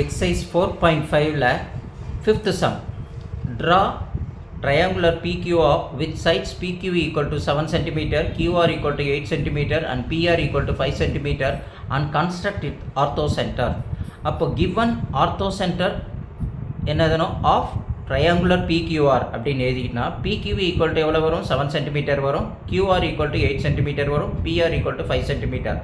Exercise four point ஃபைவ்ல fifth sum draw triangular PQ of with sides PQ equal to seven centimetre QR equal to eight centimetre and PR equal to five centimetre and construct it ortho centre அப்போ given ortho centre என்னதுனோ of triangular PQR அப்படின்னு எழுதிக்கிட்டா PQ equal to எவ்வளோ வரும்? Seven centimetre வரும். QR equal to eight centimetre வரும். PR equal to five centimetre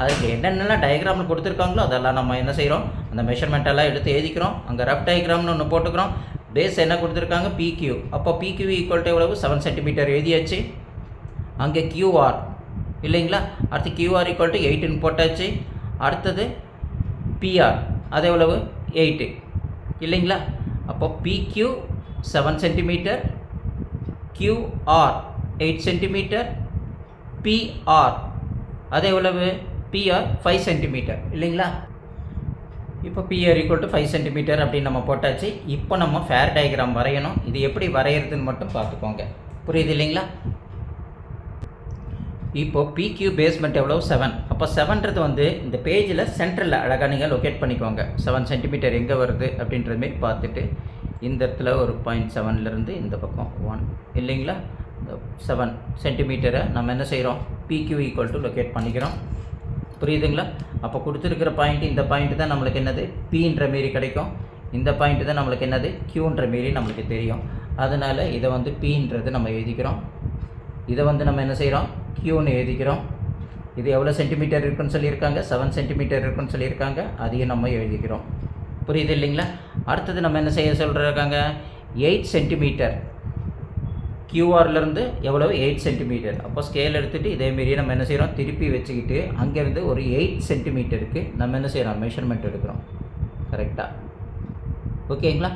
அதுக்கு என்னென்னலாம் டயக்ராமில் கொடுத்துருக்காங்களோ அதெல்லாம் நம்ம என்ன செய்கிறோம் அந்த மெஷர்மெண்ட்டெல்லாம் எடுத்து எழுதிக்கிறோம். அங்கே ரஃப் டயக்ராம்னு ஒன்று போட்டுக்கிறோம். பேஸ் என்ன கொடுத்துருக்காங்க? பிக்யூ அப்போ பிக்யூ ஈக்குவல் டு எவ்வளவு? செவன் சென்டிமீட்டர் எழுதியாச்சு. அங்கே கியூஆர் இல்லைங்களா? அடுத்து கியூஆர் ஈக்குவல் டு எயிட்டுன்னு போட்டாச்சு. அடுத்தது பிஆர் அது எவ்வளவு? எயிட்டு இல்லைங்களா? அப்போ P Q seven centimetre Q R eight centimetre P R அது எவ்வளவு? பிஆர் ஃபைவ் சென்டிமீட்டர் இல்லைங்களா? இப்போ P R equal to five centimetre அப்படின்னு நம்ம போட்டாச்சு. இப்போ நம்ம ஃபேர் டயக்ராம் வரையணும். இது எப்படி வரைகிறதுன்னு மட்டும் பார்த்துக்கோங்க. புரியுது இல்லைங்களா? இப்போ பிக்யூ பேஸ்மெண்ட் எவ்வளோ செவன் அப்போ செவன்றது வந்து இந்த பேஜில் சென்டரில் அழகாக நீங்கள் லொக்கேட் பண்ணிக்கோங்க. செவன் சென்டிமீட்டர் எங்கே வருது அப்படின்றது மாரி பார்த்துட்டு இந்த இடத்துல ஒரு பாயிண்ட் செவன்லேருந்து இந்த பக்கம் ஒன் இல்லைங்களா? செவன் சென்டிமீட்டரை நம்ம என்ன செய்கிறோம் பிக்யூ ஈக்குவல் டு லொக்கேட் பண்ணிக்கிறோம். புரியுதுங்களா? அப்போ கொடுத்துருக்கிற பாயிண்ட் இந்த பாயிண்ட் தான் நம்மளுக்கு என்னது? பின்ற மாரி கிடைக்கும். இந்த பாயிண்ட் தான் நம்மளுக்கு என்னது? கியூன்ற மாரி நம்மளுக்கு தெரியும். அதனால் இதை வந்து பின்றது நம்ம எழுதிக்கிறோம். இதை வந்து நம்ம என்ன செய்கிறோம் கியூன்னு எழுதிக்கிறோம். இது எவ்வளோ சென்டிமீட்டர் இருக்குன்னு சொல்லியிருக்காங்க? செவன் சென்டிமீட்டர் இருக்குன்னு சொல்லியிருக்காங்க. அதையும் நம்ம எழுதிக்கிறோம். புரியுது இல்லைங்களா? அடுத்தது நம்ம என்ன செய்ய சொல்கிறாங்க எயிட் சென்டிமீட்டர் கியூஆர்லேருந்து எவ்வளவு? எயிட் சென்டிமீட்டர் அப்போ ஸ்கேல் எடுத்துகிட்டு இதேமாரியே நம்ம என்ன செய்கிறோம் திருப்பி வச்சுக்கிட்டு அங்கேருந்து ஒரு எயிட் சென்டிமீட்டருக்கு நம்ம என்ன செய்கிறோம் மெஷர்மெண்ட் எடுக்கிறோம். கரெக்டாக ஓகேங்களா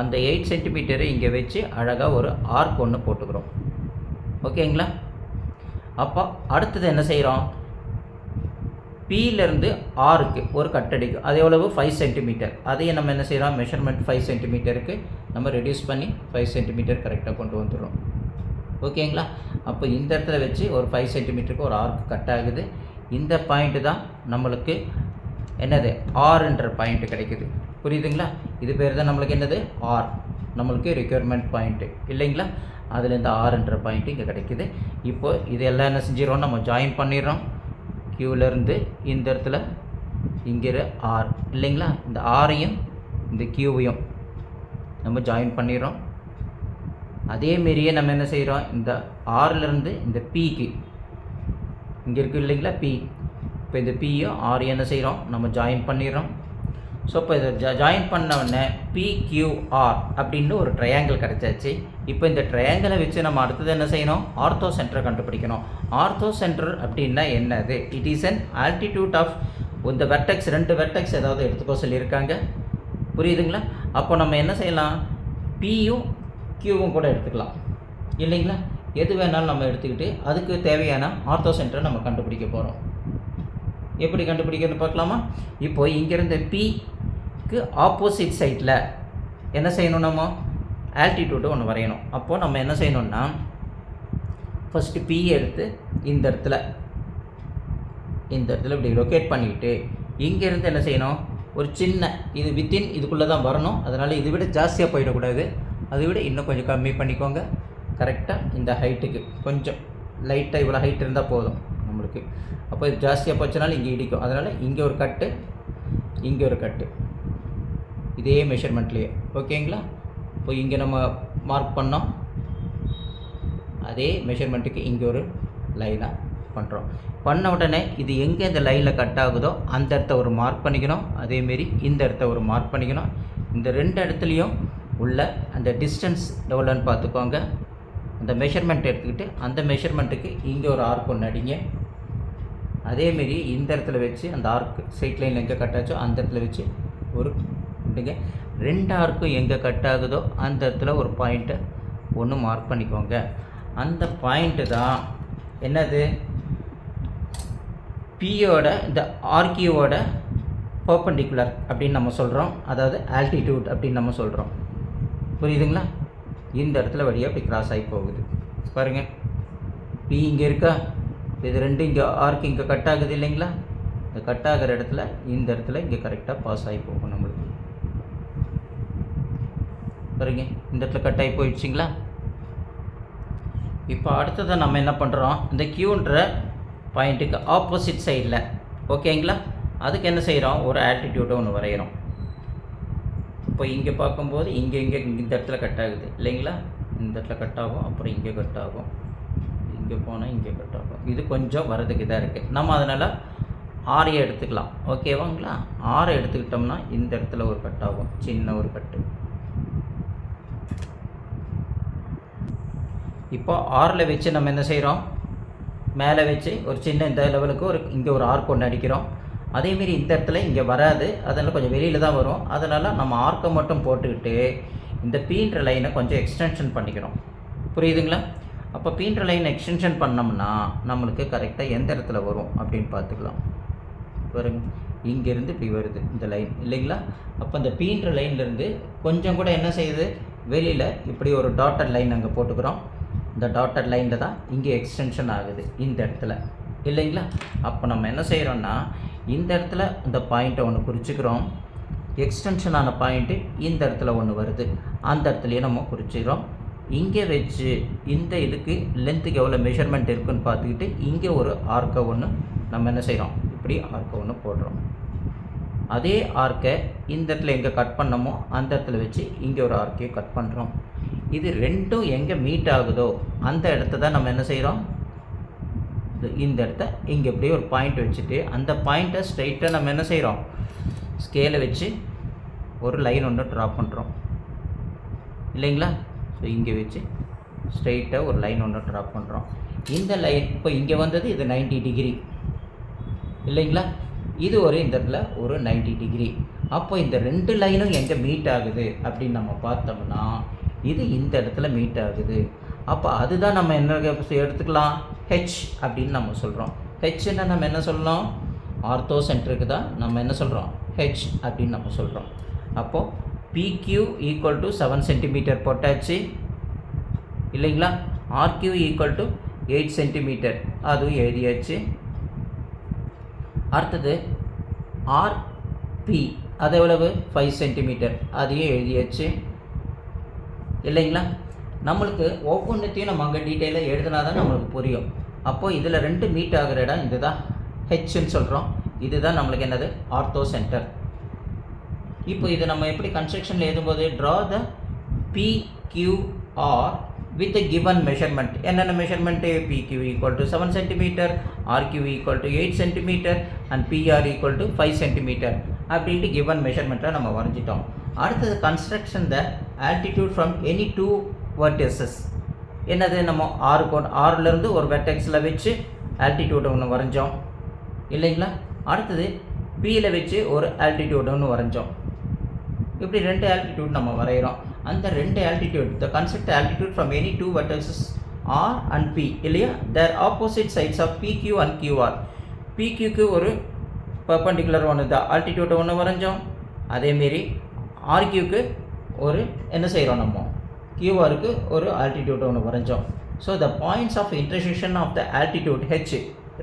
அந்த எயிட் சென்டிமீட்டரை இங்கே வச்சு அழகாக ஒரு ஆர்க் ஒன்று போட்டுக்கிறோம். ஓகேங்களா அப்போ அடுத்தது என்ன செய்கிறோம் பியிலேருந்து ஆருக்கு ஒரு கட்டடிக்கும் அது எவ்வளவு? ஃபைவ் சென்டிமீட்டர் அதையும் நம்ம என்ன செய்கிறோம் மெஷர்மெண்ட் ஃபைவ் சென்டிமீட்டருக்கு நம்ம ரெடியூஸ் பண்ணி ஃபைவ் சென்டிமீட்டர் கரெக்டாக கொண்டு வந்துடுறோம். ஓகேங்களா? அப்போ இந்த இடத்துல வச்சு ஒரு ஃபைவ் சென்டிமீட்டருக்கு ஒரு ஆர்க் கட் ஆகுது. இந்த பாயிண்ட்டு தான் நம்மளுக்கு என்னது? ஆர்ன்ற பாயிண்ட் கிடைக்குது. புரியுதுங்களா? இது பேர் தான் நம்மளுக்கு என்னது? ஆர் நம்மளுக்கு ரெக்யர்மெண்ட் பாயிண்ட்டு இல்லைங்களா? அதில் இந்த ஆர்ன்ற பாயிண்ட்டு இங்கே கிடைக்குது. இது எல்லாம் என்ன செஞ்சிடறோம்? நம்ம ஜாயின் பண்ணிடுறோம். க்யூவிலேருந்து இந்த இடத்துல இங்கிற ஆர் இல்லைங்களா? இந்த ஆரையும் இந்த கியூவையும் நம்ம ஜாயின் பண்ணிடுறோம். அதேமாரியே நம்ம என்ன செய்கிறோம் இந்த ஆர்லேருந்து இந்த பிக்கு இங்கே இருக்குது இல்லைங்களா பி இப்போ இந்த பியும் ஆர் என்ன செய்கிறோம் நம்ம ஜாயின் பண்ணிடுறோம் ஸோ இப்போ இதை ஜா ஜாயின் பண்ண உடனே பிக்யூஆர் அப்படின்னு ஒரு ட்ரையாங்கிள் கிடச்சாச்சு. இப்போ இந்த ட்ரையாங்கிளை வச்சு நம்ம அடுத்தது என்ன செய்யணும்? ஆர்த்தோ சென்டரை கண்டுபிடிக்கணும். ஆர்த்தோ சென்டர் அப்படின்னா என்னது? It is an altitude of இந்த வெர்டெக்ஸ் ரெண்டு வெர்டெக்ஸ் ஏதாவது எடுத்துக்கோ சொல்லியிருக்காங்க. புரியுதுங்களா? அப்போ நம்ம என்ன செய்யலாம்? பியும் கியூவும் கூட எடுத்துக்கலாம். இல்லைங்களா? எது வேணாலும் நம்ம எடுத்துக்கிட்டு அதுக்கு தேவையான ஆர்த்தோ சென்டரை நம்ம கண்டுபிடிக்க போகிறோம் எப்படி கண்டுபிடிக்கிறதுன்னு பார்க்கலாமா? இப்போ இங்கேருந்து பிக்கு ஆப்போசிட் சைடில் என்ன செய்யணும் நம்ம? ஆல்டிடியூடு ஒன்று வரையணும். அப்போது நம்ம என்ன செய்யணும்னா ஃபஸ்ட்டு பி எடுத்து இந்த இடத்துல இந்த இடத்துல இப்படி லொக்கேட் பண்ணிக்கிட்டு இங்கேருந்து என்ன செய்யணும்? ஒரு சின்ன இது வித்தின் இதுக்குள்ளே தான் வரணும். அதனால் இதை விட ஜாஸ்தியாக போயிடக்கூடாது. அதை விட இன்னும் கொஞ்சம் கம்மி பண்ணிக்கோங்க. கரெக்டாக இந்த ஹைட்டுக்கு கொஞ்சம் லைட்டாக இவ்வளோ ஹைட் இருந்தால் போதும் நம்மளுக்கு. அப்போ இது ஜாஸ்தியாக போச்சுனாலும் இங்கே இடிக்கும். அதனால் இங்கே ஒரு கட்டு இங்கே ஒரு கட்டு. இதே மெஷர்மெண்ட்லேயே ஓகேங்களா இப்போ இங்கே நம்ம மார்க் பண்ணோம். அதே மெஷர்மெண்ட்டுக்கு இங்கே ஒரு லைனாக பண்ணுறோம் பண்ண உடனே இது எங்கே இந்த லைனில் கட் ஆகுதோ அந்த இடத்த ஒரு மார்க் பண்ணிக்கணும். அதேமாரி இந்த இடத்த ஒரு மார்க் பண்ணிக்கணும். இந்த ரெண்டு இடத்துலையும் உள்ள அந்த டிஸ்டன்ஸ் எவ்வளோன்னு பார்த்துக்கோங்க. அந்த மெஷர்மெண்ட் எடுத்துக்கிட்டு அந்த மெஷர்மெண்ட்டுக்கு இங்கே ஒரு ஆர்க் ஒன்று அடிங்க. அதேமாரி இந்த இடத்துல வச்சு அந்த ஆர்க் சைட் லைன் எங்கே கட்டாச்சோ அந்த இடத்துல வச்சு ஒரு விடுங்க ரெண்டு ஆர்க்கும் எங்கே கட் ஆகுதோ அந்த இடத்துல ஒரு பாயிண்ட்டை ஒன்று மார்க் பண்ணிக்கோங்க. அந்த பாயிண்ட்டு தான் என்னது? பியோட இந்த ஆர்கியோட பர்பண்டிகுலர் அப்படின்னு நம்ம சொல்கிறோம் அதாவது ஆல்டிடியூட் அப்படின்னு நம்ம சொல்கிறோம் புரியுதுங்களா? இந்த இடத்துல வழியாக அப்படி கிராஸ் ஆகி போகுது. பாருங்கள் பி இங்கே இருக்கா? இது ரெண்டு இங்கே ஆர்க் இங்கே கட் ஆகுது இல்லைங்களா? இந்த கட் ஆகிற இடத்துல இந்த இடத்துல இங்கே கரெக்டாக பாஸ் ஆகி போகும் நம்மளுக்கு. பாருங்க. இந்த இடத்துல கட் ஆகி போயிடுச்சிங்களா? இப்போ அடுத்ததை நம்ம என்ன பண்ணுறோம் இந்த கியூன்ற பாயிண்ட்டுக்கு ஆப்போசிட் சைடில் ஓகேங்களா அதுக்கு என்ன செய்கிறோம் ஒரு ஆட்டிடியூட்டை ஒன்று வரைகிறோம் இப்போ இங்கே பார்க்கும்போது இங்கே இங்கே இந்த இடத்துல கட் ஆகுது. இல்லைங்களா? இந்த இடத்துல கட் ஆகும் அப்புறம் இங்கே கட் ஆகும். இங்கே போனால் இங்கே கட் ஆகும். இது கொஞ்சம் வரதுக்கு இதாக இருக்குது நம்ம அதனால் ஆறையை எடுத்துக்கலாம். ஓகேவாங்களா ஆறை எடுத்துக்கிட்டோம்னா இந்த இடத்துல ஒரு கட் ஆகும். சின்ன ஒரு கட்டு இப்போ ஆறில் வச்சு நம்ம என்ன செய்கிறோம் மேலே வச்சு ஒரு சின்ன இந்த லெவலுக்கு ஒரு இங்கே ஒரு ஆர்க் ஒன்று அடிக்கிறோம். அதேமாரி இந்த இடத்துல இங்கே வராது. அதனால் கொஞ்சம் வெளியில் தான் வரும். அதனால் நம்ம ஆர்க்கை மட்டும் போட்டுக்கிட்டு இந்த பீன்ற லைனை கொஞ்சம் எக்ஸ்டென்ஷன் பண்ணிக்கிறோம். புரியுதுங்களா? அப்போ பீன்ற லைன் எக்ஸ்டென்ஷன் பண்ணோம்னா நம்மளுக்கு கரெக்டாக எந்த இடத்துல வரும் அப்படின்னு பார்த்துக்கலாம். பாருங்க. இங்கேருந்து இப்படி வருது இந்த லைன் இல்லைங்களா? அப்போ இந்த பீன்ற லைன்லேருந்து கொஞ்சம் கூட என்ன செய்யுது? வெளியில் இப்படி ஒரு டாட்டட் லைன் அங்கே போட்டுக்கிறோம். இந்த டாட்டட் லைனில் தான் இங்கே எக்ஸ்டென்ஷன் ஆகுது இந்த இடத்துல. இல்லைங்களா? அப்போ நம்ம என்ன செய்கிறோன்னா இந்த இடத்துல இந்த பாயிண்ட்டை ஒன்று குறிச்சிக்கிறோம். எக்ஸ்டென்ஷனான பாயிண்ட்டு இந்த இடத்துல ஒன்று வருது. அந்த இடத்துலையே நம்ம குறிச்சிக்கிறோம். இங்கே வச்சு இந்த இதுக்கு லென்த்துக்கு எவ்வளோ மெஷர்மெண்ட் இருக்குன்னு பார்த்துக்கிட்டு இங்கே ஒரு ஆர்க்கை ஒன்று நம்ம என்ன செய்கிறோம் இப்படி ஆர்க்கை ஒன்று போடுறோம். அதே ஆர்க்கை இந்த இடத்துல எங்கே கட் பண்ணமோ அந்த இடத்துல வச்சு இங்கே ஒரு ஆர்க்கையை கட் பண்ணுறோம் இது ரெண்டும் எங்கே மீட் ஆகுதோ அந்த இடத்த தான் நம்ம என்ன செய்கிறோம் இந்த இடத்த இங்கே இப்படியே ஒரு பாயிண்ட் வச்சுட்டு அந்த பாயிண்ட்டை ஸ்ட்ரைட்டாக நம்ம என்ன செய்கிறோம் ஸ்கேலை வச்சு ஒரு லைன் ஒன்று ட்ரா பண்ணுறோம் இல்லைங்களா? ஸோ இங்கே வச்சு ஸ்ட்ரைட்டாக ஒரு லைன் ஒன்று ட்ரா பண்ணுறோம் இந்த லைன் இப்போ இங்கே வந்தது இது 90 டிகிரி இல்லைங்களா? இது ஒரு இந்த இடத்துல ஒரு 90 டிகிரி அப்போ இந்த ரெண்டு லைனும் எங்கே மீட் ஆகுது? அப்படின்னு நம்ம பார்த்தோம்னா இது இந்த இடத்துல மீட் ஆகுது. அப்போ அதுதான் நம்ம என்ன எடுத்துக்கலாம்? ஹெச் அப்படின்னு நம்ம சொல்கிறோம் ஹெச்னா நம்ம என்ன சொல்லலாம் ஆர்த்தோ சென்டருக்கு தான் நம்ம என்ன சொல்கிறோம் ஹெச் அப்படின்னு நம்ம சொல்கிறோம் அப்போது PQ equal to seven centimetre போட்டாச்சு. இல்லைங்களா? R Q equal to eight centimetre அதுவும் எழுதியாச்சு. அடுத்தது ஆர்பி அது எவ்வளவு? ஃபைவ் சென்டிமீட்டர் அதையும் எழுதியாச்சு. இல்லைங்களா? நம்மளுக்கு ஒவ்வொன்றுத்தையும் நம்ம அங்கே டீட்டெயிலாக எழுதினா தான் நம்மளுக்கு புரியும். அப்போது இதில் ரெண்டு மீட் ஆகிற இடம் இதுதான். ஹெச்ன்னு சொல்கிறோம் இதுதான் நம்மளுக்கு என்னது? ஆர்த்தோ சென்டர் இப்போ இது நம்ம எப்படி கன்ஸ்ட்ரக்ஷனில் எழுதும்போது draw the P Q R with given measurement என்னென்ன measurement P Q equal to seven centimetre R Q equal to eight centimetre and P R equal to five centimetre அப்படின்ட்டு கிவன் மெஷர்மெண்ட்டை நம்ம வரைஞ்சிட்டோம். அடுத்தது construction the altitude from any two vertices என்னது நம்ம ஆறு code ஆறுலேருந்து ஒரு வெட்டெக்ஸில் வச்சு ஆல்டிடியூட் ஒன்று வரைஞ்சோம். இல்லைங்களா? அடுத்தது பியில் வச்சு ஒரு ஆல்டிடியூட் ஒன்று வரைஞ்சோம். இப்படி ரெண்டு ஆல்டிடியூட் நம்ம வரைகிறோம் அந்த ரெண்டு altitude the concept altitude from any two வெட்டெக்ஸஸ் R and P இல்லையா? Their opposite sides of P Q and Q R பிக்யூக்கு ஒரு பர்பண்டிகுலர் ஒன்று தான் ஆல்டிடியூட்டை ஒன்று வரைஞ்சோம். அதேமாரி ஆர்கியூக்கு ஒரு என்ன செய்கிறோம் நம்ம? கியூஆருக்கு ஒரு ஆல்டிடியூட் ஒன்று வரைஞ்சோம் so the points of intersection of the altitude H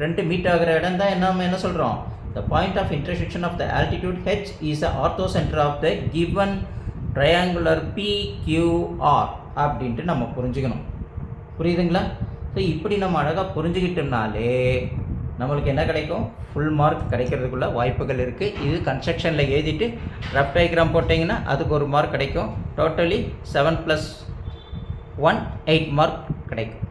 ரெண்டு மீட் ஆகிற இடம் தான் என்ன நம்ம என்ன சொல்கிறோம் the point of intersection of the altitude H is a ortho centre of the given triangular P Q R அப்படின்ட்டு நம்ம புரிஞ்சுக்கணும். புரியுதுங்களா? ஸோ இப்படி நம்ம அழகாக புரிஞ்சுக்கிட்டோம்னாலே நம்மளுக்கு என்ன கிடைக்கும்? ஃபுல் மார்க் கிடைக்கிறதுக்குள்ள வாய்ப்புகள் இருக்குது இது கன்ஸ்ட்ரக்ஷனில் எழுதிட்டு ரஃப் டயக்ராம் போட்டிங்கன்னா அதுக்கு ஒரு மார்க் கிடைக்கும். Totally seven plus one eight mark கிடைக்கும்.